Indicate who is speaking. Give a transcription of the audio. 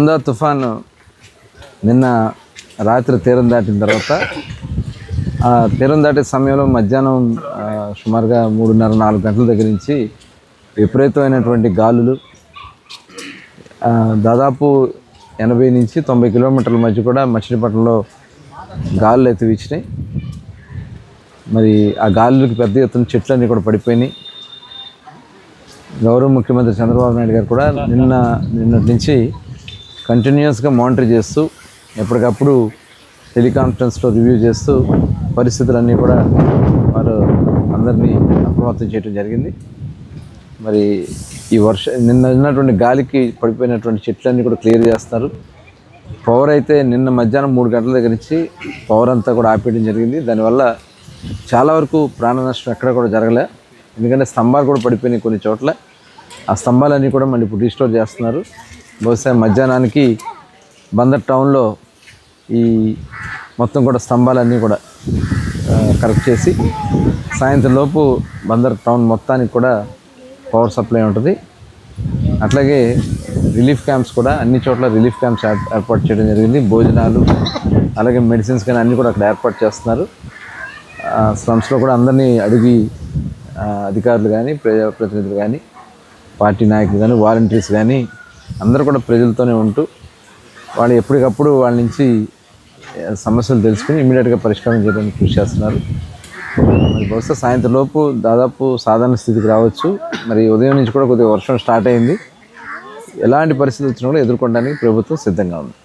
Speaker 1: ఉందా తుఫాను నిన్న రాత్రి తీరం దాటిన తర్వాత ఆ తీరం దాటే సమయంలో మధ్యాహ్నం సుమారుగా మూడున్నర నాలుగు గంటల దగ్గర నుంచి విపరీతమైనటువంటి గాలులు దాదాపు ఎనభై నుంచి తొంభై కిలోమీటర్ల మధ్య కూడా మచిలీపట్నంలో గాలులు అయితే వీచినాయి. మరి ఆ గాలులకు పెద్ద ఎత్తున చెట్లన్నీ కూడా పడిపోయినాయి. గౌరవ ముఖ్యమంత్రి చంద్రబాబు నాయుడు గారు కూడా నిన్న నిన్నటి నుంచి కంటిన్యూస్గా మానిటర్ చేస్తూ ఎప్పటికప్పుడు టెలికాన్ఫరెన్స్లో రివ్యూ చేస్తూ పరిస్థితులన్నీ కూడా వారు అందరినీ అప్రమత్తం చేయడం జరిగింది. మరి ఈ వర్ష నిన్న ఉన్నటువంటి గాలికి పడిపోయినటువంటి చెట్లన్నీ కూడా క్లియర్ చేస్తారు పవర్ అయితే నిన్న మధ్యాహ్నం మూడు గంటల దగ్గర నుంచి పవర్ అంతా కూడా ఆపేయడం జరిగింది. దానివల్ల చాలా వరకు ప్రాణ నష్టం ఎక్కడ కూడా జరగలే. ఎందుకంటే స్తంభాలు కూడా పడిపోయినాయి కొన్ని చోట్ల. ఆ స్తంభాలన్నీ కూడా మళ్ళీ ఇప్పుడు రీస్టోర్ చేస్తున్నారు. బహుశా మధ్యాహ్నానికి బందర్ టౌన్లో ఈ మొత్తం కూడా స్తంభాలన్నీ కూడా కరెక్ట్ చేసి సాయంత్రం లోపు బందర్ టౌన్ మొత్తానికి కూడా పవర్ సప్లై ఉంటుంది. అట్లాగే రిలీఫ్ క్యాంప్స్ కూడా అన్ని చోట్ల రిలీఫ్ క్యాంప్స్ ఏర్- ఏర్పాటు చేయడం జరిగింది. భోజనాలు అలాగే మెడిసిన్స్ కానీ అన్నీ కూడా అక్కడ ఏర్పాటు చేస్తున్నారు. స్లమ్స్లో కూడా అందరినీ అడిగి అధికారులు కానీ ప్రజాప్రతినిధులు కానీ పార్టీ నాయకులు కానీ వాలంటీర్స్ కానీ అందరూ కూడా ప్రజలతోనే ఉంటూ వాళ్ళు ఎప్పటికప్పుడు వాళ్ళ నుంచి సమస్యలు తెలుసుకుని ఇమీడియట్గా పరిష్కారం చేయడానికి కృషి చేస్తున్నారు. మరి బహుశా సాయంత్రం లోపు దాదాపు సాధారణ స్థితికి రావచ్చు. మరి ఉదయం నుంచి కూడా కొద్దిగా వర్షం స్టార్ట్ అయింది. ఎలాంటి పరిస్థితి వచ్చినా కూడా ఎదుర్కొనడానికి ప్రభుత్వం సిద్ధంగా ఉంది.